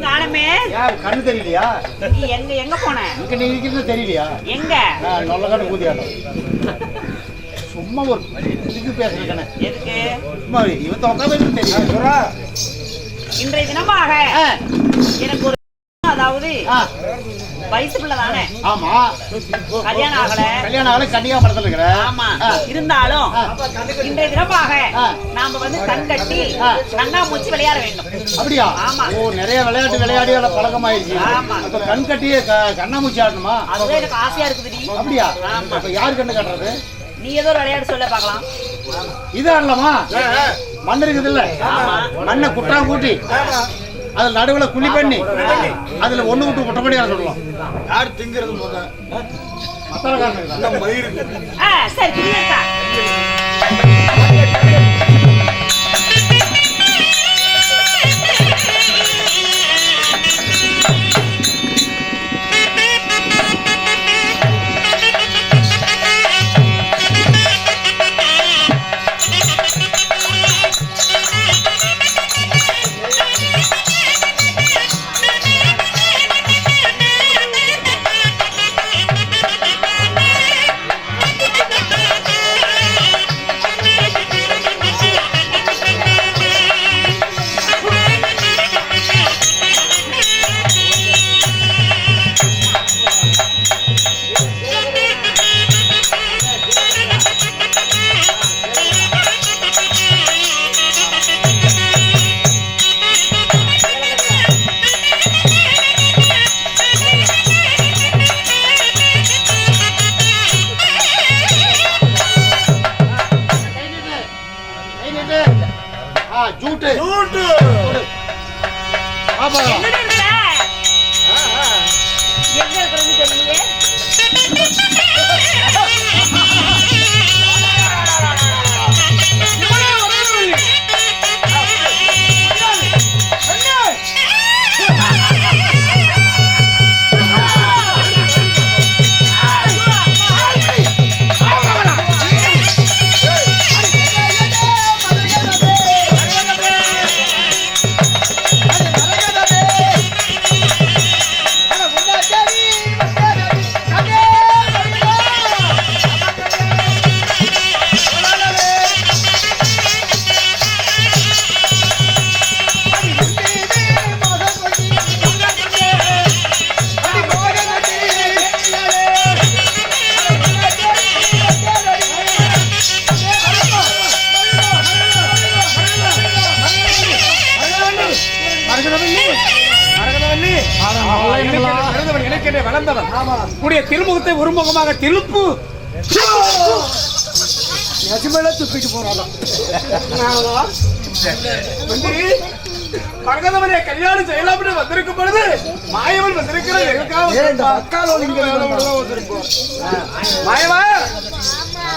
கண்ணு தெரியலையா? நீ எங்க எங்க போன? இங்க நீ இருக்கிறது தெரியலையா? எங்க? நொல்லக்காட்டு ஊதியாட்டம் சும்மா ஒரு இதுக்கு பேசுறேன் எதுக்கு? சும்மா இவன் உட்காந்து தெரியும் இன்றைய தினமாக எனக்கு ஒரு அதாவது வயசு பிள்ளை தானே ஆமா. கல்யாணம் ஆகல. கல்யாணம் ஆகல கன்னியா படத்துல இருக்கிற. ஆமா. ஆ. இருந்தாலும். இன்றைய தினமாக. நாம வந்து கண் கட்டி ஆ. கண்ணாமூச்சி விளையாட வேண்டும். அப்படியா? ஆமா. ஓ நிறைய விளையாட்டு விளையாடி அதில் பழக்கமாயிருச்சு ஆமா. அப்ப கண் கட்டி க- கண்ணாமூச்சி ஆடணுமா? எனக்கு ஆசையா இருக்குதுடி. அப்படியா? ஆமா. அப்ப யாரு கண்ணு கட்டுறது? நீ ஏதோ ஒரு விளையாட்டு சொல்ல பார்க்கலாம். இது ஆடலாமா? மண் இருக்குது இல்ல ஆமா. மண்ணை குட்டா கூட்டி. அதுல நடுவுல குழி பண்ணி அதுல ஒண்ணு விட்டு ஆட சொல்லலாம் யார் திங்கிறது முத மத்தளக்காரனுக்கு தான். மயிருக்கு. ஆ, சரி எனக்கென்ன வளர்ந்தவன் உடைய திருமுகத்தை ஒருமுகமாக திருப்பு. தூக்கிட்டு போறாங்க மந்திரி மரகதவனை கல்யாணம் செய்யலாம் என்று வந்திருக்கும் பொழுது மாயவன் வந்திருக்கிறார். எங்களுக்காக அக்காலோடு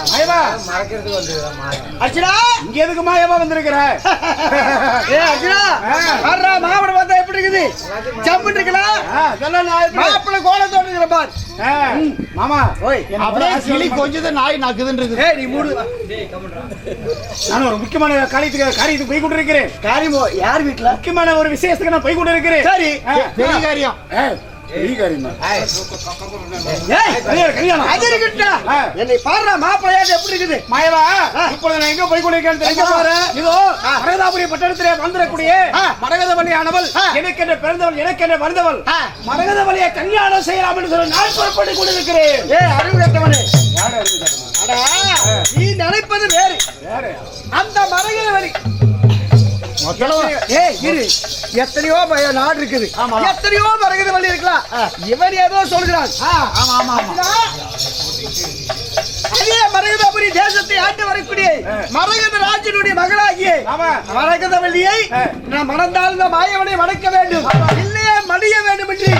மாயவா? மாயவா அர்ச்சனா இங்க எதுக்கு மாயவா வந்திருக்கிற? ஏ அர்ஜுனா வர்றா மாவட்டம் பார்த்தா எப்படி இருக்குது? ஜம்முன்னு இருக்கலாம் மாப்பிள்ளை கோலத்தோடு இருக்கிற பார். மாமா ஓய் அப்படியே கிளி கொஞ்சம் நாய் நாக்குதுன்னு இருக்குது நீ மூடு. நான் ஒரு முக்கியமான காரியத்துக்கு காரியத்துக்கு போய் கொண்டிருக்கிறேன். காரியமோ யார் வீட்டுல முக்கியமான ஒரு விசேஷத்துக்கு நான் போய் கொண்டிருக்கிறேன். சரி ஆ, பெரிய காரியம். என்னை பாடுறா மாப்பிள்ளையாட்டு எப்படி இருக்குது மாயவா. இப்பொழுது நான் எங்க போய் கொண்டிருக்கேன் எங்க தெரியுமா? போற? இதோ மரகதாபுரி பட்டணத்திலே வந்திரக்கூடிய ஆ. மரகதவல்லி ஆனவள் ஆ. எனக்கென்று பிறந்தவள் எனக்கென்று வந்தவள் ஆ. மரகதவல்லியை கல்யாணம் செய்யலாம் என்று சொல்லி நான் புறப்பட்டு கொண்டிருக்கிறேன் ஏய் அறிவு கட்டவனே யார் அறிவு கட்டணும்? அடா நீ நினைப்பது வேறு? அந்த மரகிற எத்தனையோ நாடு இருக்குது. எத்தனையோ இருக்கலாம். இவன் ஏதோ சொல்கிறான் ஆமா அதே மரகதபுரி தேசத்தை ஆண்டு வரக்கூடிய மரகத ராஜனுடைய மகளாகிய ஆ. நான் மணந்தால் இந்த மாயவனை வணக்க வேண்டும். இல்லையே மடிய வேண்டும் என்று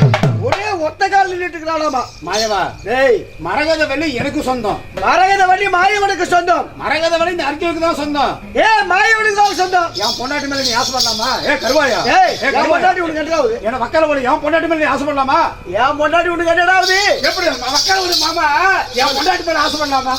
ஒரே ஒத்த கால் நின்றுட்டு இருக்கிறானாமா மாயவா ஏய் மரகதவல்லி எனக்கு சொந்தம். மரகதவல்லி மாயவனுக்கு சொந்தம். மரகதவல்லி இந்த அர்ஜுனுக்கு தான் சொந்தம். ஏ மாயவனுக்கு தான் சொந்தம். என் பொண்டாட்டி மேல நீ ஆசைப்படலாமா? ஏ கருவாயா? ஏய் என் பொண்டாட்டி உனக்கு என்னடாவது என்ன மக்கள் போல என் பொண்டாட்டி மேல நீ ஆசைப்படலாமா? என் பொண்டாட்டி உனக்கு என்னடாவது எப்படி மக்கள் ஒரு மாமா. என் பொண்டாட்டி மேல ஆசைப்படலாமா?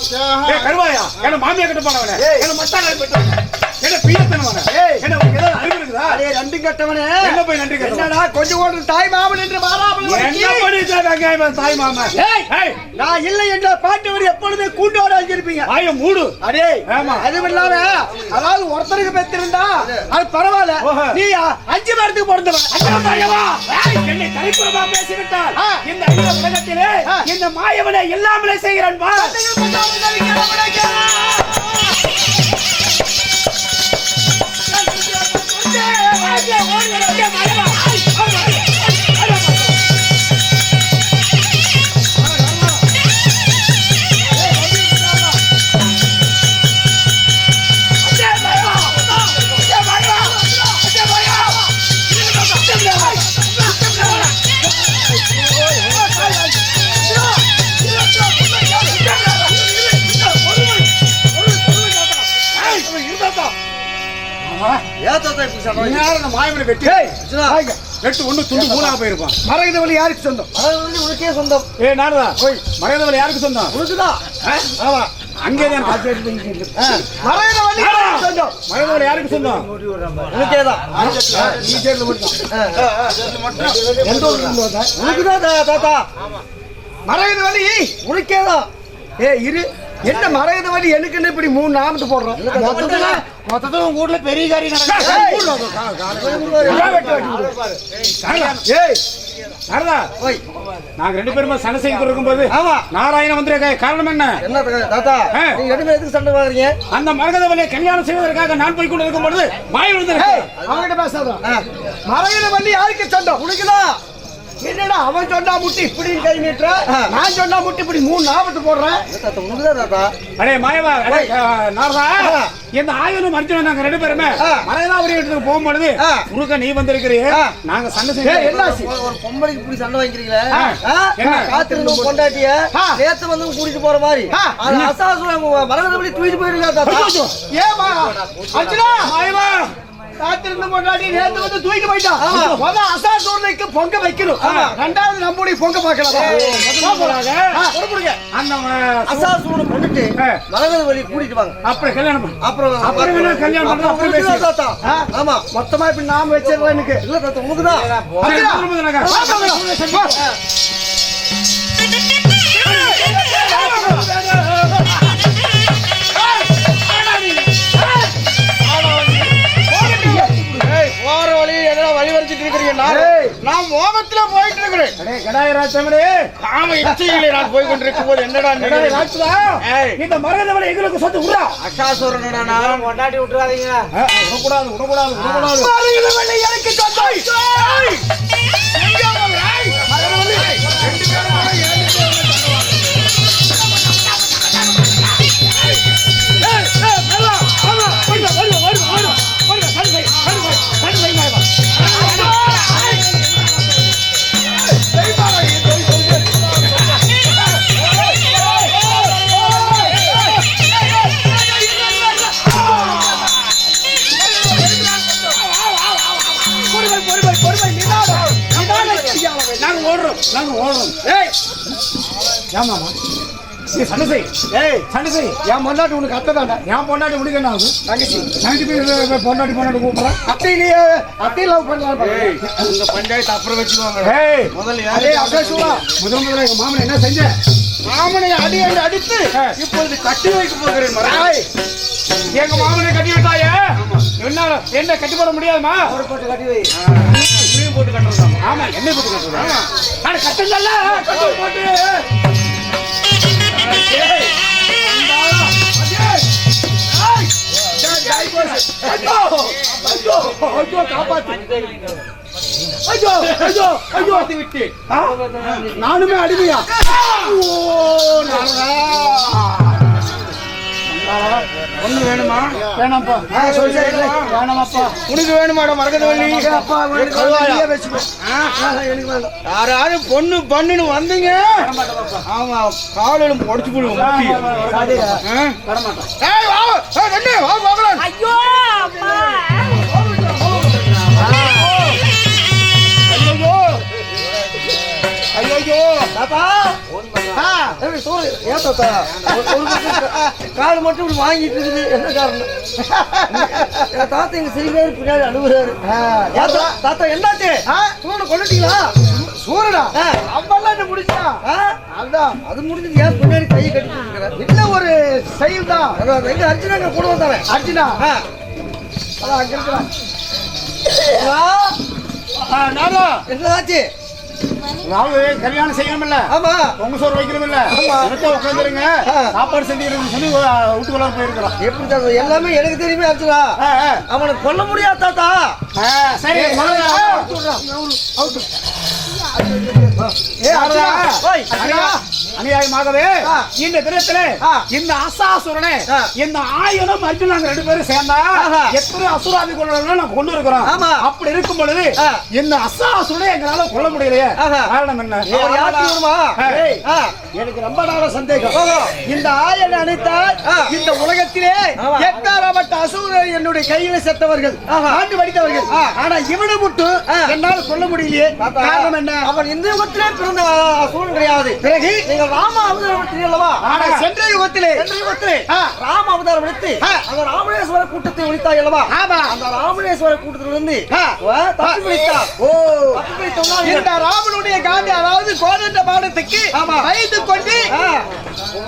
ஏ கருவாயா என்ன மாமியா கிட்ட போனவனே. என்ன மத்தாங்க போயிட்டு என்ன பீயத்தனவனே ஏய். என்ன உனக்கு ஏதாவது அறிவு இருக்குதா இருக்குதா அடே ரெண்டு கட்டவனே என்ன போய் நன்றி? என்னடா கொஞ்சம் கூட தாய் மாமன் என்று மாறாமல் என்ன? பண்ணிட்டா வெங்காயம் தாய் மாமா ஏய், நான் இல்லை என்ற பாட்டு எப்பொழுது கூண்டோட வச்சிருப்பீங்க வாயை மூடு அடே ஆமா. அதுவும் இல்லாம அதாவது ஒருத்தருக்கு பெற்றிருந்தா அது பரவாயில்ல. நீ அஞ்சு பேருக்கு பிறந்தவன் அண்ணா மாயவா, என்னை தனிப்புறமா பேசிவிட்டால். இந்த அகில உலகத்திலே. இந்த மாயவனை எல்லாமலே செய்கிறான் மாயவனை வெட்டி. வெட்டு ஒண்ணு துண்டு மூணாக போயிருப்பான். மரகதவள்ளி யாருக்கு சொந்தம்? வந்து உனக்கே சொந்தம். ஏ நாரதா மரகதவன் யாருக்கு சொந்தம்? உனக்குதான் ஆமா. அங்கேதான் யாருக்கு சொந்தம்? மரகதவன் யாருக்கு சொந்தம்? சேர்ந்து மட்டும். எந்த வந்த? உனக்குதான் தாத்தா? மரகதவள்ளி உனக்கேதான் ஏ இரு. என்ன மரகதவள்ளி எனக்குன்னு இப்படி மூணு நாமத்து போடுறோம்? மொத்தத்துல மொத்தத்துல உங்க ஊர்ல பெரிய காரியம் நாரதா ஓய்! நாங்க ரெண்டு பேருமே சண்டை செய்து இருக்கும்போது ஆமா. நாராயணன் வந்திருக்க காரணம் என்ன? என்ன தாத்தா. நீங்க ரெண்டு பேரும் எதுக்கு சண்டை வாங்குறீங்க அந்த மரகதவனை கல்யாணம் செய்வதற்காக நான் போய் கொண்டு இருக்கும் பொழுது மாயம் ஏய், வந்திருக்க அவன்கிட்ட பேசாத மரகதவள்ளி யாருக்கு சொந்தம் உனக்குதான். என்னடா அவன் சொன்னா முட்டி இப்படி கை நீட்டுற? நான் சொன்னா முட்டி இப்படி மூணு நாமத்து போடுறேன் அடே மாயவா நாரதா. இந்த ஆயுதம் மறுத்து நாங்க ரெண்டு பேருமே. மரகதாபுரி இடத்துக்கு போகும்பொழுது. உனக்க நீ வந்திருக்கிறீ. நாங்க சண்டை என்னாச்சு? ஒரு பொம்பளைக்கு இப்படி சண்டை வாங்கிக்கிறீங்களே? என்ன? காத்திருந்த பொண்டாட்டிய. ஆ. நேத்து வந்து கூட்டிட்டு போற மாதிரி. அசாசுரம் மரகதபடி தூக்கிட்டு போயிருக்கா தாத்தா? ஏமா அர்ஜுனா மாயவா. காத்திருந்த பொண்டாட்டி நேத்து வந்து தூக்கிட்டு போயிட்டான். முத அசாசூர்லைக்கு பொங்க வைக்கணும். ரெண்டாவது நம்முடைய பொங்க பார்க்கலாம்? கொடுங்க. அந்த அசாசூரை கொண்டுட்டு ஆ. மரகதபடி கூட்டிட்டு வாங்க. அப்படி கல்யாணம் பண்ணு. அப்புறம் அப்புறம் கல்யாணம் அப்புறம். தாத்தா ஆமா. மொத்தமா இப்படி நாம வச்சிடலாம் எனக்கு. இல்ல தாத்தா உனக்கு தான். நான் மோகத்துல போயிட்டு இருக்கிறேன் ஆமா இச்சையிலே நான் போய் கொண்டிருக்கும் போது என்னடா கடாயராஜா, ஏய். இந்த மரகதவனை எங்களுக்கு சொத்து விடுறா. அசாசுரனடா நான். கொண்டாடி விட்டுறாதீங்க. விடக்கூடாது, விடக்கூடாது, விடக்கூடாது. மரகதவள்ளி எனக்கு சொந்தம் ஏமாமா, நீ சண்டை செய், ஏய் சண்டை செய். என் மொண்டாட்டி உனக்கு அத்தை தாண்டா. என் பொண்டாட்டி முடிக்க என்ன ஆகுது? தங்கச்சி. தங்கச்சி போய் பொண்டாட்டி பொண்டாட்டி கூப்பிடுறேன். அத்தையிலேயே அத்தையும் லவ் பண்ணலாம் உங்க பஞ்சாயத்து அப்புறம் வச்சுக்கோங்க. ஏய், முதல்ல அதே அசோசுவா முதல் முதல்ல எங்க மாமன் என்ன செஞ்ச? மாமனை அடி அடி அடித்து இப்பொழுது கட்டி வைக்க போகிறேன் மரகதை எங்க மாமனை கட்டி விட்டாயே என்ன என்ன கட்டி போட முடியாதுமா போட்டு கட்டி வை. போட்டு கட்டுறோம் ஆமா என்ன போட்டு கட்டுறா நான் கட்டுங்கல்ல. கட்டு போட்டு. நானுமே அடிமையா ஓ, நானா? ஒண்ணு வேணுமா வேணாம்ப்பா ஆ, வேணாமாப்பா உனக்கு வேணுமாடா மரகதவள்ளி அப்பா யாராவது பொண்ணு பண்ணுன்னு வந்தீங்க ஆமா காலையில உடச்சு போடுவோம் வா, ஐயோ ஐயோ ஐயோ பாப்பா சூரிய ஏன் தாத்தா? ஒரு பக்கம் கால் மட்டும் இப்படி வாங்கிட்டு இருக்குது. என்ன காரணம்? எங்க தாத்தா எங்க சிறுமையாரு பின்னாடி அழுகுறாரு. தாத்தா தாத்தா என்னாச்சு? சூரியனை கொண்டுட்டீங்களா சூரடா ஆ. அவெல்லாம் என்ன முடிச்சா ஆ? அதுதான் அது முடிஞ்சது ஏன் பின்னாடி கையை இருக்கிற இல்ல ஒரு செயல் தான்? அதான் எங்க அர்ஜுனாங்க கூட வந்தானே அர்ஜுனா. அதான் அங்க இருக்கிறான். நானா? என்னதாச்சு அதாவது கல்யாணம் செய்யணும்ல ஆமா. பொங்க சோறு வைக்கணும்ல ஆமா. உட்காந்துருங்க. சாப்பாடு செஞ்சுக்கிறேன்னு சொல்லி வீட்டுக்குள்ள போயிருக்கிறோம். எப்படி எல்லாமே எனக்கு தெரியுமே அர்ஜுனா ஆ, ஆ. அவனை கொல்ல முடியாது தாத்தா. ஆ, சரி முதல்ல அநியாயமாகவே. இந்த தினத்துல. இந்த அசாசுரனே. இந்த ஆயுதம் அர்ஜுனாங்க ரெண்டு பேரும் சேர்ந்தா. எத்தனை அசுராதி கொள்ளலாம் கொண்டு இருக்கிறோம். அப்படி இருக்கும் பொழுது. இந்த அசாசுரனை எங்களால கொல்ல முடியலையே. காரணம் என்ன. எனக்கு ரொம்ப நாள சந்தேகம். இந்த ஆயன் அனைத்தால். இந்த உலகத்திலே ஆமா. எக்காரப்பட்ட அசுரர் என்னுடைய கையில செத்தவர்கள். ஆண்டு படித்தவர்கள். ஆனா இவனை மட்டும். என்னால் கொல்ல முடியலையே காரணம் என்ன அவன் இந்த யுகத்திலே பிறந்த சூழல் கிடையாது பிறகு நீங்கள் ராம அவதாரம் எடுத்தீங்க அல்லவா ஆனா சென்ற யுகத்திலே சென்ற யுகத்திலே. ராம அவதாரம் எடுத்து. அந்த ராமணேஸ்வர கூட்டத்தை ஒழித்தாய் அல்லவா ஆமா. அந்த ராமணேஸ்வர கூட்டத்திலிருந்து தப்பி பிடித்தார் ஓ இந்த ராமனுடைய காந்தி அதாவது கோதண்ட பாடத்துக்கு. வைத்து கொண்டு.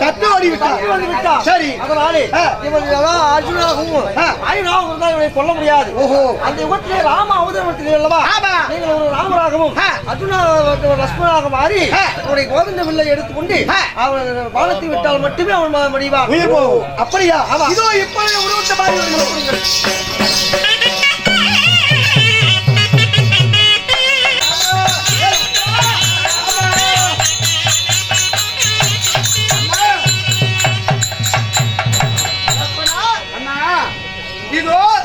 தப்பி. சரி அதனாலே. இவன் அர்ஜுனாகவும் ஆயுனாகவும் இருந்தால் இவனை கொல்ல முடியாது ஓஹோ. அந்த யுகத்திலே ராம அவதாரம் ஆமா. நீங்கள் ஒரு ராமராகவும். அர்ஜுனா மாறி வில்லை எடுத்துக்கொண்டு. அவன் விட்டால் மட்டுமே அவன் ம- முடிவான். உயிர் போகும். அப்படியா? ஆமா. இதோ இப்பொழுது உருவத்த மாதிரி வருகிறது. அண்ணா, இதோ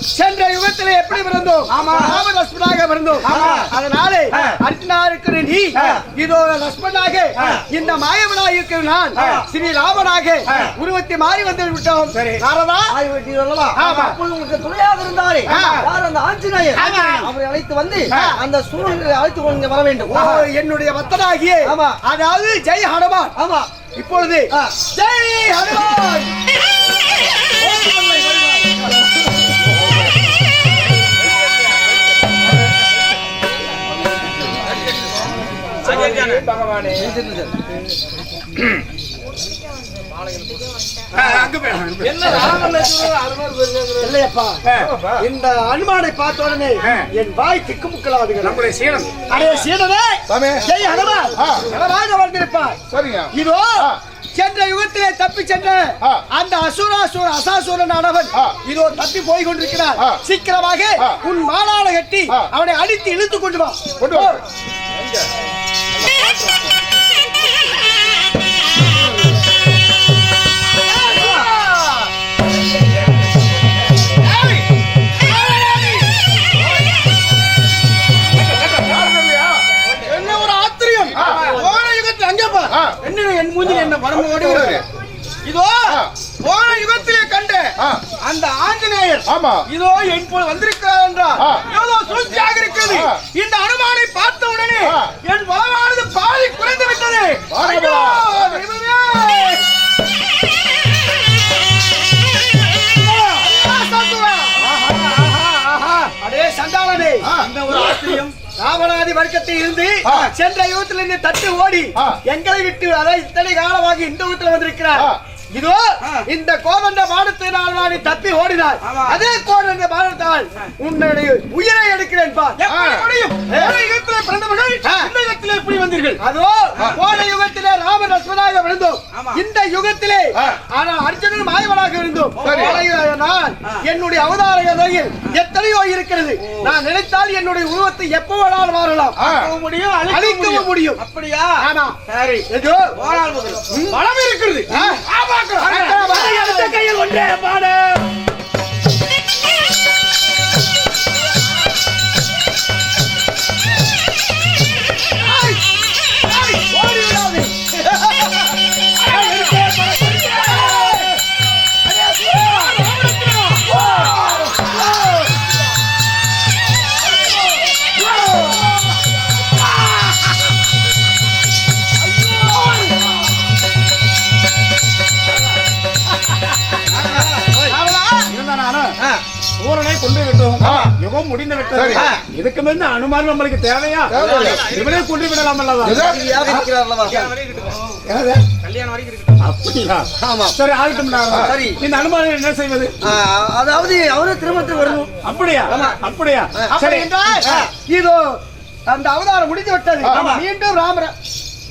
சென்ற யுகத்திலே எப்படி பிறந்தோம் ஆமா. ராமலட்சுமணாக பிறந்தோம் ஆமா. அதனாலே. அர்ஜுனா இருக்கிற நீ. இதோ லட்சுமணாக. இந்த மாயவனாக இருக்கிற நான். ஸ்ரீ ராமனாக. உருவத்தை மாறி வந்து விட்டோம். நாரதா உங்களுக்கு துணையாக இருந்தாரே அந்த ஆஞ்சநேயர். அவரை அழைத்து வந்து. அந்த சூழலை அழைத்து கொண்டு வர வேண்டும் என்னுடைய பக்தனாகிய. அதாவது ஜெய் ஹனுமான் ஆமா இப்பொழுது. ஜெய் ஹனுமான் இந்த அனுமானை பார்த்த உடனே என் வாய் திக்குமுக்கலாதுங்க நம்முடைய சீனம் அடைய சீடனே சாமி. ஜெய் ஹனுமான் ஆ. நலமாக வந்திருப்பார் சரிங்க இதோ ஆ. சென்ற யுகத்திலே தப்பி சென்ற. அந்த அசுராசுர அசாசுரன் ஆனவன். இதோ தப்பி போய் கொண்டிருக்கிறார். சீக்கிரமாக. உன் மாலால கட்டி. அவனை அடித்து இழுத்து கொண்டு வா கொண்டு வா என்ன என் மூஞ்சில் என்ன படம் ஓடுகிறது இதோ. போன யுகத்திலே. அந்த ஆஞ்சநேயர் ஆமா இதோ என் போல் வந்திருக்கிறார் என்றால். ஏதோ சூழ்ச்சியாக இருக்கிறது. இந்த அனுமானை பார்த்த உடனே. என் பலமானது பாதி குறைந்து விட்டது! அடே சண்டாளனே. இந்த ஒரு ஆச்சரியம் ராவணாதி வர்க்கத்தில் இருந்து. சென்ற யுகத்தில் இருந்து தட்டு ஓடி. எங்களை விட்டு அதாவது இத்தனை காலமாக இந்த யுகத்தில் வந்திருக்கிறார். இதோ இந்த கோதண்ட பாடத்தினால் நான் தப்பி ஓடினார் அதே கோதண்ட பாடத்தால் உன்னுடைய உயிரை எடுக்கிறேன் பிறந்தவர்கள் இந்த யுகத்திலே எப்படி வந்தீர்கள்? அதோ போன யுகத்திலே ராம லட்சுமணாக விழுந்தோம் இந்த யுகத்திலே. ஆனால் அர்ஜுனன் மாயவனாக இருந்தோம். நான் என்னுடைய அவதார கதையில் எத்தனையோ இருக்கிறது. நான் நினைத்தால் என்னுடைய உருவத்தை எப்போ வேணாலும் மாறலாம். முடியும் அழிக்கவும் முடியும். அப்படியா? ஆமா. சரி. ஏதோ பலம் இருக்கிறது. ஆ, பார்க்கிறோம். அடுத்த கையில் ஒன்றே பாடு. இதுக்கு மேல அனுமானம் நம்மளுக்கு தேவையா. இவனே கொண்டு விடலாம்? அப்படியா ஆமா. சரி ஆகட்டும் சரி. இந்த அனுமானம் என்ன செய்வது அதாவது அவரு திருமணத்துக்கு வரணும் அப்படியா அப்படியா அப்படி சரி. இதோ அந்த அவதாரம் முடிந்து விட்டது. மீண்டும் ராமர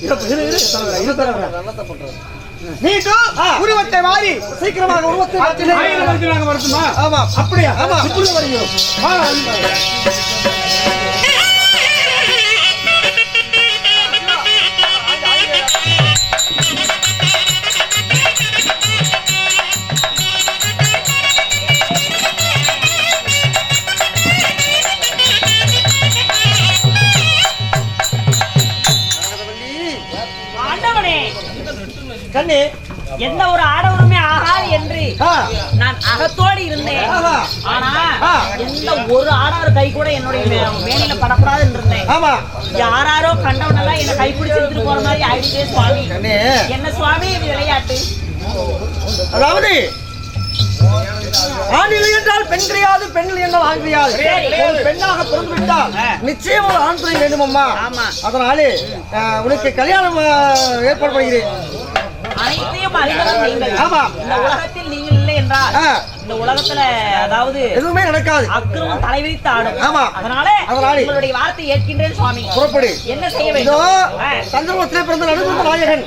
இரு, இரு, இரு, தலைவரே, இரு, தலைவரே. மீண்டும் உருவத்தை மாறி சீக்கிரமாக உருவத்தை மாற்றினேன். ஆமா அப்படியா? ஆமா. வருகிறோம் கண்ணே. எந்த ஒரு ஆடவருமே ஆகாது என்று நான் அகத்தோடு இருந்தேன். ஆனா. எந்த ஒரு ஆடவர் கை கூட என்னுடைய மேனில படக்கூடாது இருந்தேன். யாராரோ கண்டவனெல்லாம் என்ன கைப்பிடிச்சு எடுத்துட்டு போற மாதிரி ஆயிடுச்சே சுவாமி. என்ன சுவாமி இது விளையாட்டு? அதாவது ஆணில் என்றால் பெண் கிடையாது பெண்கள் என்றால் ஆண் கிடையாது. சரி. ஒரு பெண்ணாக பிறந்து விட்டால் நிச்சயம் ஒரு ஆண் துணை வேண்டும் அம்மா ஆமா. அதனாலே உனக்கு கல்யாணம் ஏற்பாடு பண்ணுகிறேன் அனைத்தையும் அறிந்தவர் நீங்கள். இந்த உலகத்தில் நீங்கள் இல்லை என்றால் இந்த உலகத்துல அதாவது எதுவுமே நடக்காது. அக்கிரமம் தலைவிரித்து ஆடும். ஆமா. அதனால அதனாலே. உங்களுடைய வார்த்தை ஏற்கின்றேன் சுவாமி. புறப்படு. என்ன செய்ய வேண்டும்? ஆ, சந்திரபுரத்திலே பிறந்த நடுங்குந்த நாயகன்.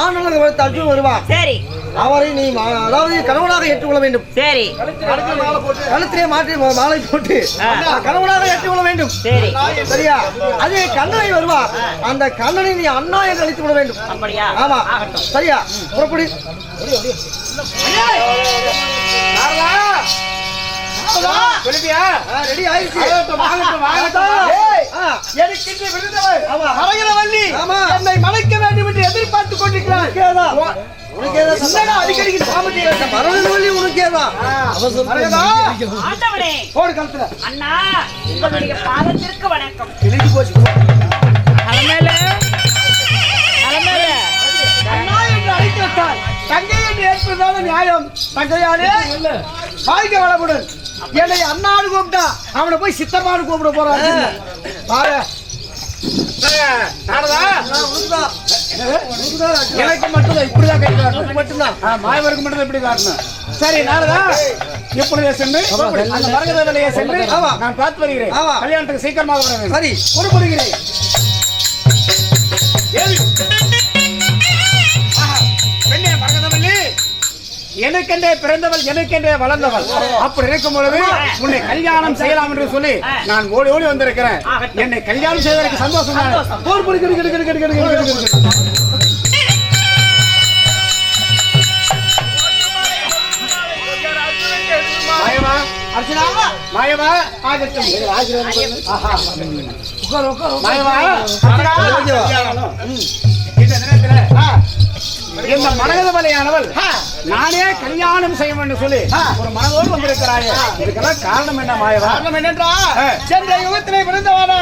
ஆனந்த அர்ஜுன் வருவார். சரி. அவரை நீ அதாவது கணவனாக ஏற்றுக்கொள்ள வேண்டும். சரி. கழுத்திலே மாற்றி மாலை போட்டு. கணவனாக ஏற்றுக்கொள்ள வேண்டும். சரி. சரியா? அதே கண்ணனை வருவார். அந்த கண்ணனை நீ அண்ணா என்று அழைத்து விட வேண்டும் ஆமா. சரியா? புறப்படு. சொல்லிட்டியா ரெடி ஆயிடுச்சு. வாங்கட்டும் வாங்கட்டும் எடுக்கின்ற விருந்தவர். என்னை மலைக்க வேண்டும் என்று எதிர்பார்த்து கொண்டிருக்கிறார். அண்ணா உங்களுடைய பாதத்திற்கு வணக்கம். போச்சு. தலைமையில தலைமையில அண்ணா என்று அழைத்து விட்டார் ஏற்பதுதான நியாயம்? தங்கையானே வாழ்க வளமுடன் என்னை அண்ணாடு கூப்பிட்டா அவனை போய் சித்தப்பாடு கூப்பிட போறான் பாரு. எனக்கு மட்டும் இப்படிதான் கை காட்டணும். மட்டும்தான்? மாயவருக்கு மட்டும் இப்படி காட்டணும். சரி நாரதா இப்பொழுது சென்று? அந்த மரகத வேலையை சென்று. நான் பார்த்து வருகிறேன். கல்யாணத்துக்கு சீக்கிரமாக வர வேண்டும். சரி. புறப்படுகிறேன். எனக்கென்றே பிறந்தவள் எனக்கென்றே வளர்ந்தவள் அப்படி இருக்கும் பொழுது உன்னை கல்யாணம் செய்யலாம் என்று சொல்லி நான் ஓடி ஓடி வந்திருக்கிறேன் என்னை கல்யாணம் செய்வதற்கு சந்தோஷம் போர் புரிக்கிறது அர்ச்சனா மாயவா ஆகட்டும் மாயவா இந்த நேரத்தில் இந்த மரகத வலையானவள் நானே கல்யாணம் செய்ய வேண்டும் சொல்லி ஒரு மனதோடு வந்திருக்கிறாயே இதுக்கெல்லாம் காரணம் என்ன மாயவா காரணம் என்னன்றா. சென்ற யுகத்திலே பிறந்தவானா.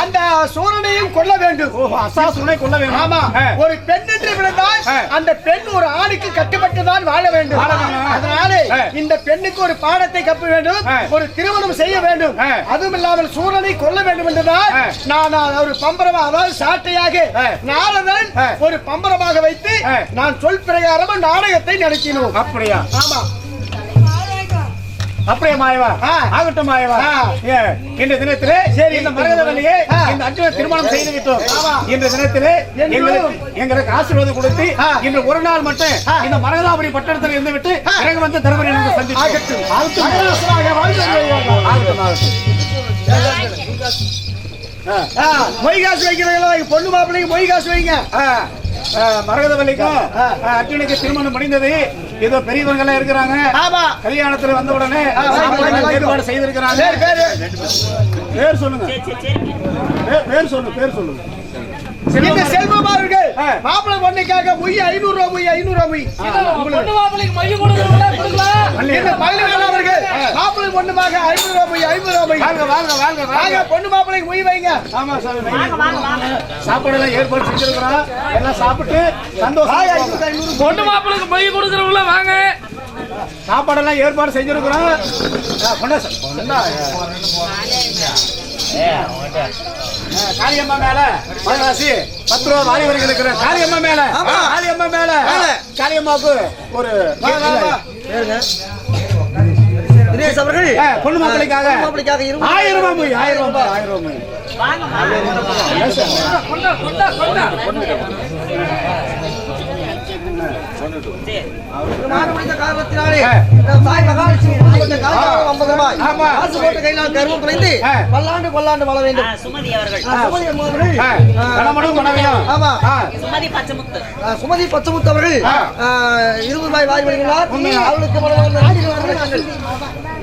அந்த சூரனையும் கொல்ல வேண்டும் அசாசுனை கொள்ள வேண்டும் ஆமா. ஒரு பெண் என்று விழுந்தால் ஆ. அந்த பெண் ஒரு ஆணுக்கு கட்டுப்பட்டுதான் வாழ வேண்டும் வாழ வேண்டும். அதனாலே. இந்த பெண்ணுக்கு ஒரு பாடத்தை கற்க வேண்டும். ஒரு திருமணம் செய்ய வேண்டும். அதுவும் இல்லாமல் சூரனை கொல்ல வேண்டும் என்றுதான். நான் ஒரு பம்பரமா அதாவது சாட்டையாக. நாரதன். ஒரு பம்பரமாக வைத்து. நான் சொல் பிரகாரம் நாடகத்தை நடத்தினோம் அப்படியா ஆமா அப்படியே மாயவா. ஆகட்டும் மாயவா இந்த தினத்திலே சரி. இந்த மரகதவல்லியை. இந்த அர்ஜுன திருமணம் செய்து விட்டோம். இந்த தினத்திலே எங்களுக்கு ஆசீர்வாதம் கொடுத்து. இன்று ஒரு நாள் மட்டும். இந்த மரகதாபுரி பட்டணத்தில் இருந்து விட்டு பிறகு வந்து ஆகட்டும். ஆ. ஆ, மொய் காசு வைக்கிறீங்களா பொண்ணு மாப்பிள்ளைக்கு மொய் காசு வைங்க மரகதவல்லிக்கும் அர்ஜுனுக்கு திருமணம் முடிந்தது. ஏதோ பெரியவர்களா இருக்கிறாங்க. கல்யாணத்துல வந்த உடனே ஏற்பாடு செய்திருக்கிறாங்க. பேர் சொல்லுங்க. பேர் சொல்லுங்க பேர் சொல்லுங்க இந்த செல்வம் அவர்கள் மாப்பிளை பொண்ணுக்காக மொய் ஐநூறு ரூபாய் மொய் ஐநூறு ரூபாய் உங்களுக்கு மொய் கொடுக்கலாம் மாப்பிள்ளை பொண்ணுமாக ஐநூறு ரூபாய் மொய் ஐநூறு ரூபாய். வாங்க வாங்க வாங்க வாங்க. வாங்க பொண்ணு மாப்பிள்ளைக்கு மொய் வைங்க. ஆமா சாமி வாங்க. வாங்க வாங்க சாப்பாடு எல்லாம் ஏற்பாடு செஞ்சிருக்கிறோம். எல்லாம் சாப்பிட்டு சந்தோஷம் பொண்ணு மாப்பிளைக்கு பொய் கொடுக்குறவங்கள வாங்க. சாப்பாடெல்லாம் ஏற்பாடு செஞ்சிருக்கிறோம். கொண்டா சார். ஆ, காளியம்மா மேல. மகராசி பத்து ரூபா வாலிபர்கள் இருக்கிற காளியம்மா மேல. ஆமா. காளியம்மா மேல. காளியம்மாவுக்கு ஒரு தினேஷ் அவர்கள். பொண்ணு இருபது ஆயிரம் ரூபாய் மொய், ஆயிரம் ரூபாய் ஆயிரம் ரூபாய் மொய். மாறு முடிந்த காரணத்தினாலே ஆ. நம் தாய் மகாலட்சுமி கொடுத்த காசு ஐம்பது ரூபாய் ஆமா. காசு போட்ட கையினால் கருவம் குறைந்து ஆ. பல்லாண்டு பல்லாண்டு வாழ ஆ, வேண்டும் சுமதி அவர்கள் சுமதி அவர்கள் ஆமா சுமதி பச்சமுத்து சுமதி பச்சமுத்து அவர்கள் இருபது ரூபாய் வாரி வருகிறார்? அவளுக்கு வணக்கங்கள்.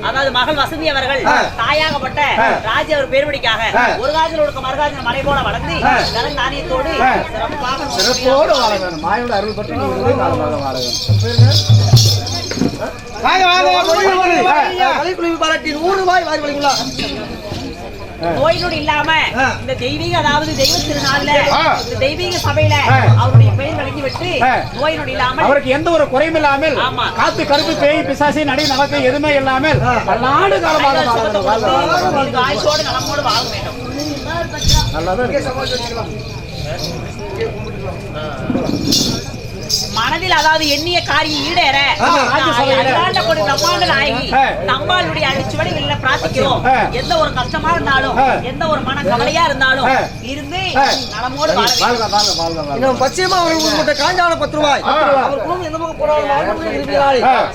அதாவது மகள் வசந்தி அவர்கள். தாயாகப்பட்ட. ராஜ அவர் பேர்வடிக்காக ஆ. ஒரு காலத்தில் மறுகாலத்தில் மலை போல வளர்ந்து தானியத்தோடு ஆ. சிறப்பாக சிறப்போடு வாழ வேணும் மாயோட அருள் பற்றி வாழ வேணும் வாங்க வாங்க கலைக்குழுவி பாராட்டி நூறு ரூபாய் வாரி இல்லாம. இந்த தெய்வீக அதாவது தெய்வ திருநாள்ல. இந்த தெய்வீக சபையில. அவருடைய பெயர் விளங்கி விட்டு நொடி இல்லாமல் அவருக்கு எந்த ஒரு குறையும் இல்லாமல். காத்து கருப்பு பேய் பிசாசி நடி நமக்கு எதுவுமே இல்லாமல் பல்லாண்டு காலமாக ஆயுசோடு நலமோடு வாழ வேண்டும். நல்லாதான் இருக்கு. மனதில் அதாவது எண்ணிய காரியம் ஈடேற. அகிலாண்ட கொடி பிரம்மாண்ட நாயகி. நம்மளுடைய அடிச்சுவடிகளில் பிரார்த்திக்கிறோம் ஆ. எந்த ஒரு கஷ்டமா இருந்தாலும். எந்த ஒரு மன கவலையா இருந்தாலும். இருந்து. நலமோடு பச்சையம்மா அவர்கள் உங்கள்கிட்ட காஞ்சான பத்து ரூபாய். அவர் குடும்பம் எந்த பக்கம் போனாலும்.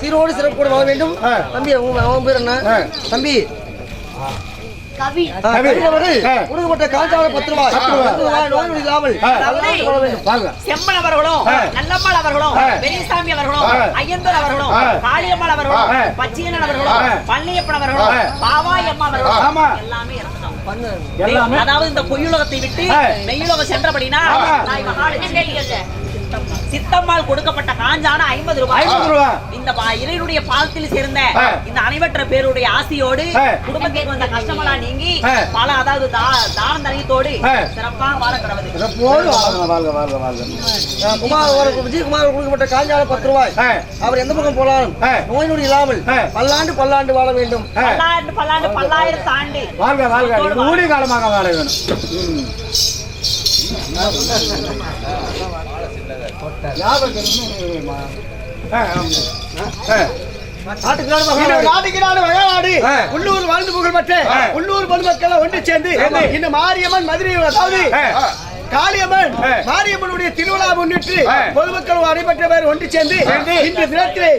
சீரோடு சிறப்போடு வாழ வேண்டும். தம்பி அவன் பேர் என்ன. தம்பி கவி பத்து ரூபாய் நோய் நொடி இல்லாமல் செம்மன் அவர்களும். நல்லம்மாள் அவர்களும். பெரியசாமி அவர்களும். ஐயந்தர் அவர்களும். காளியம்மாள் அவர்களும். பச்சையனன் அவர்களும். பள்ளியப்பன் அவர்களும். பாவாய் அம்மா அவர்களும். எல்லாமே அதாவது இந்த பொய்யுலகத்தை விட்டு. மெய்யுலகம் சென்றபடினா. தாய் மகாலட்சுமி சித்தம்மாள் கொடுக்கப்பட்ட காஞ்சான ஐம்பது ரூபாய். இந்த இறைவனுடைய பாதத்தில் சேர்ந்த. இந்த அனைவற்ற பேருடைய ஆசியோடு ஆ. குடும்பத்துக்கு வந்த கஷ்டமெல்லாம் நீங்கி. பல அதாவது தான தனியத்தோடு. சிறப்பாக வாழ கடவுது சிறப்போடு வாழ்க வாழ்க வாழ்க வாழ்க ஆ, குமார் விஜயகுமார் கொடுக்கப்பட்ட காஞ்சான பத்து ரூபாய். அவர் எந்த பக்கம் போனாலும். நோய் நொடி இல்லாமல். பல்லாண்டு பல்லாண்டு வாழ வேண்டும். பல்லாண்டு பல்லாண்டு பல்லாயிரத்து ஆண்டு வாழ்க வாழ்க காலமாக வாழ வேணும் உள்ளூர் வாழ்ந்து ஆ. உள்ளூர் பொதுமக்கள் ஒன்று சேர்ந்து. இந்த மாரியம்மன் மதுரை அதாவது. காளியம்மன். மாரியம்மனுடைய திருவிழா முன்னிட்டு. பொதுமக்கள் பேர் ஒன்று சேர்ந்து. இந்த தினத்திலே.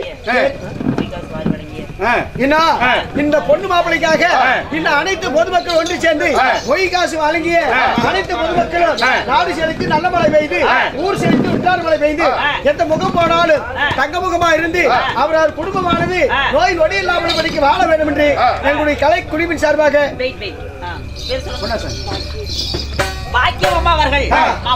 இந்த பொண்ணு மாப்பிளைக்காக. இந்த அனைத்து பொதுமக்கள் ஒன்று சேர்ந்து. பொய் காசு வழங்கிய. அனைத்து பொதுமக்களும். நாடு செலுத்தி நல்ல மழை பெய்து. ஊர் செலுத்தி விட்டார் மழை பெய்து. எந்த முகம் போனாலும். தங்க முகமா இருந்து ஆ. அவர் குடும்பமானது. நோய் நொடி இல்லாமல் படிக்க வாழ வேண்டும் என்று. எங்களுடைய கலை குழுவின் சார்பாக அவர்கள்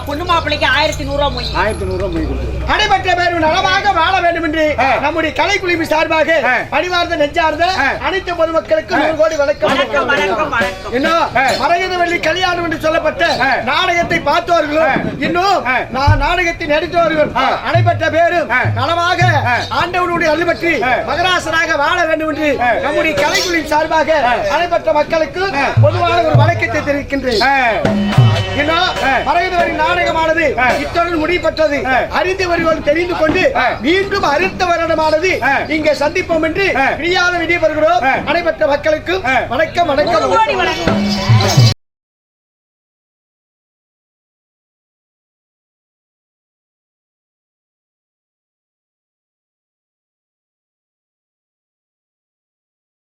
பொண்ணு மாப்பிள்ளைக்கு ஆயிரத்தி நூறு ரூபாய் மொய் ஆயிரத்தி நூறு ரூபாய் மொய். அடைபெற்ற பேர் நலமாக வாழ வேண்டும் என்று. நம்முடைய கலை குழுவின் சார்பாக. பணிவார்ந்த நெஞ்சார்ந்த. அனைத்து பொதுமக்களுக்கு நூறு கோடி வணக்கம் வணக்கம் வணக்கம் வணக்கம் என்ன ஆ. மரகத வெள்ளி கல்யாணம் என்று சொல்லப்பட்ட. நாடகத்தை பார்த்தவர்களும். இன்னும். நான் நாடகத்தை நடித்தவர்கள். அனைப்பட்ட பேரும். நலமாக. ஆண்டவனுடைய அருள் பெற்று வாழ வேண்டும் என்று. நம்முடைய கலைக்குழுவின் சார்பாக. அனைப்பட்ட மக்களுக்கு. பொதுவான ஒரு வணக்கத்தை தெரிவிக்கின்றேன் ஆ. என்ன ஆ. மரகத வரி நாடகமானது ஆ. இத்துடன் முடிப்பட்டது ஆ. அறிந்து வருவோம் தெரிந்து கொண்டு. மீண்டும் அடுத்த வருடமானது. இங்கே சந்திப்போம் என்று. பிரியாத விடைபெறுகிறோம். அனைவற்ற மக்களுக்கும் வணக்கம் வணக்கம்